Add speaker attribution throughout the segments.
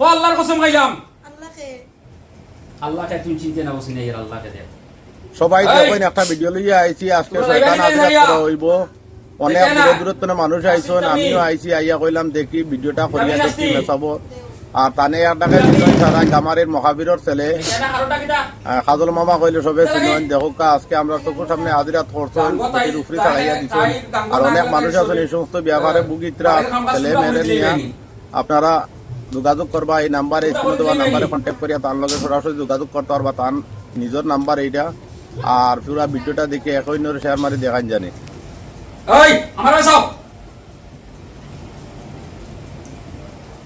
Speaker 1: ও আল্লাহর কসম খাইলাম।
Speaker 2: আল্লাহকে।
Speaker 1: আল্লাহকে তুমি চিনতে না বসি এর আল্লাহকে দেখ।
Speaker 3: সবাই! দেখুন একটা ভিডিও লইয়া আইছি আজকে শয়তান আজকে হইব। অনেক। দূর দূরত্ব মানুষ আইছন আমিও আইছি আইয়া কইলাম দেখি ভিডিওটা করিয়া দেখি। মেসাবো আর তানে আর টাকা চিনন সারা গামারের মহাবীরের ছেলে। খাজল মামা কইলে সবে চিনন দেখো। আজকে আমরা চোখের সামনে হাজিরাত করছেন উপরে
Speaker 1: তাই
Speaker 3: আর অনেক মানুষ আছেন এই সমস্ত
Speaker 1: বাড়ির কাম
Speaker 3: ছেলে
Speaker 1: বুঝলেই
Speaker 3: নিয়ে। আপনারা যোগাযোগ করবা এই নাম্বারে স্ক্রিনে দেওয়া নাম্বারে কন্ট্যাক্ট করিয়া তার লগে সরাসরি যোগাযোগ করতে পারবা তার নিজের নাম্বার এইটা আর পুরা ভিডিওটা দেখে একই নরে শেয়ার মারি দেখান জানে।
Speaker 1: ওই আমার বাসাও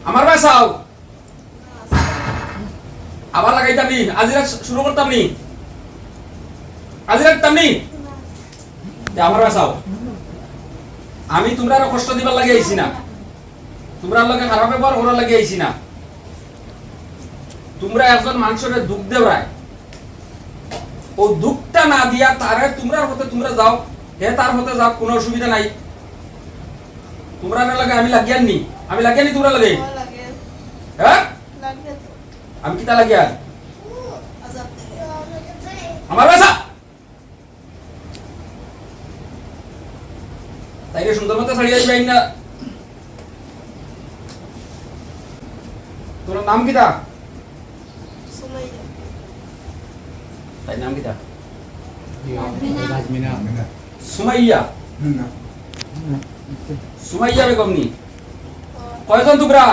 Speaker 1: আমার বাসাও আবার লাগাইতাম নি আজিরা শুরু করতাম নি। আজিরা করতাম নি? আমার বাসাও আমি তোমরা কষ্ট দিবার লাগে আইছি না। তোমরা লগে খারাপ ব্যবহার করার লাগে আইছি না। তোমরা একজন মানুষের দুঃখ দেওয়ায়। ও দুঃখটা না দিয়া তারে তোমরা হতে তোমরা যাও হে তার হতে যাও কোনো অসুবিধা নাই। তোমরা না লাগে আমি লাগিয়ান নি? আমি লাগিয়ানি তোমরা লাগে? হ্যাঁ আমি কিতা লাগিয়া? আমার বাসা? তাইলে সুন্দর মতো ছাড়িয়ে যাই না। তোর নাম কিতা
Speaker 2: সুমাইয়া।
Speaker 1: তাই নাম কিতা সুমাইয়া। সুমাইয়া বেগম নি? কয়জন তোমরা?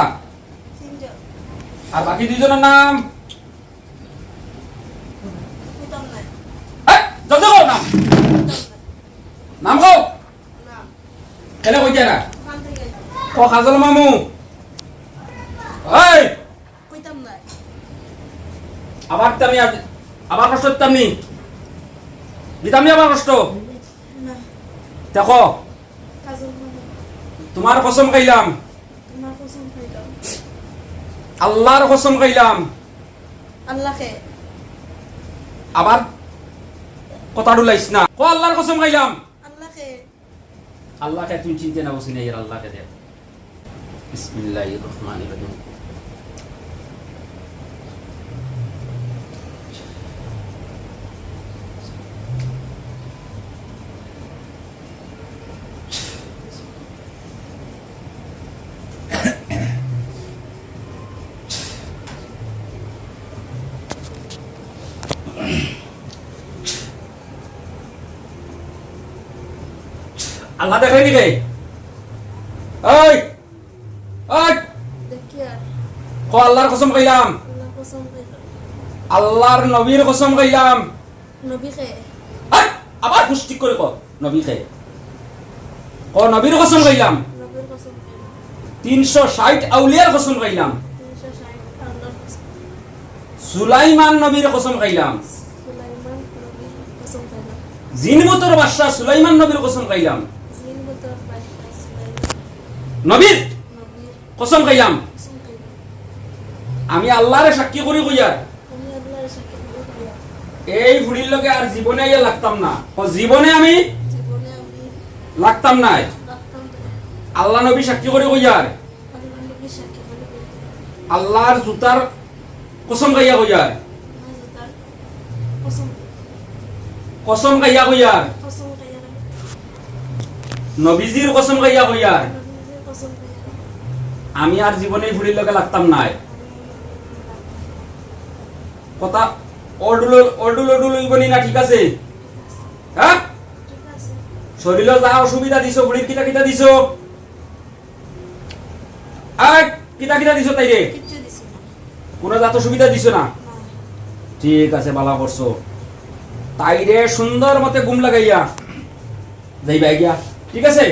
Speaker 1: আর বাকি দুইজনের নাম? জলদি কও নাম। নাম কও। কেন কই না
Speaker 2: থেকে
Speaker 1: কাজল মামু এই
Speaker 2: কইতাম নাই
Speaker 1: আবার তুমি আজ- আবার কষ্ট দিতাম নি দিতাম নি আবার কষ্ট? দেখো তোমার কসম খাইলাম। আল্লাহর কসম খাইলাম।
Speaker 2: আল্লাহকে?
Speaker 1: আবার কথা না। ও আল্লাহর কসম খাইলাম।
Speaker 2: আল্লাহকে?
Speaker 1: আল্লাহকে তুমি চিনতে না বসি এর আল্লাহকে দেখ। বিসমিল্লাহির রহমানির রহিম। আল্লাহ দেখাই দিবে। ওই ওই ও আল্লাহর কসম
Speaker 2: খাইতাম
Speaker 1: আল্লাহর নবীর কসম খাইলাম
Speaker 2: নবীকে
Speaker 1: আবার পুষ্টি করে ক নবী নবীর কসম খাইলাম তিনশো ষাট আউলিয়ার কসম
Speaker 2: কসম।
Speaker 1: সুলাইমান নবীর কসম খাইলাম বাদশাহ সুলাইমান নবীর কসম খাইলাম
Speaker 2: জিন বতর বাদশা সুলাইমান
Speaker 1: নবীর কসম খাইলাম আমি আল্লাহরে সাক্ষী করি কইয়ার এই বুড়ির লগে আর জীবনে ইয়া লাগতাম না। ও জীবনে আমি লাগতাম নাই। আল্লাহ নবী সাক্ষী করে কইয়ার আল্লাহর জুতার কসম খাইয়া কইয়ার
Speaker 2: কসম
Speaker 1: খাইয়া কইয়ার নবীজির কসম খাইয়া কইয়ার আমি আর জীবনে বুড়ির লগে লাগতাম নাই। কথা না, ঠিক আছে? হ্যাঁ? যা অসুবিধা দিছো দিছো? দিছো কোনো জাত সুবিধা দিছো
Speaker 2: না?
Speaker 1: ঠিক আছে, বালা করছ। তাইরে সুন্দর মতে গুম লাগাইয়া যাইবা গিয়া, ঠিক আছে?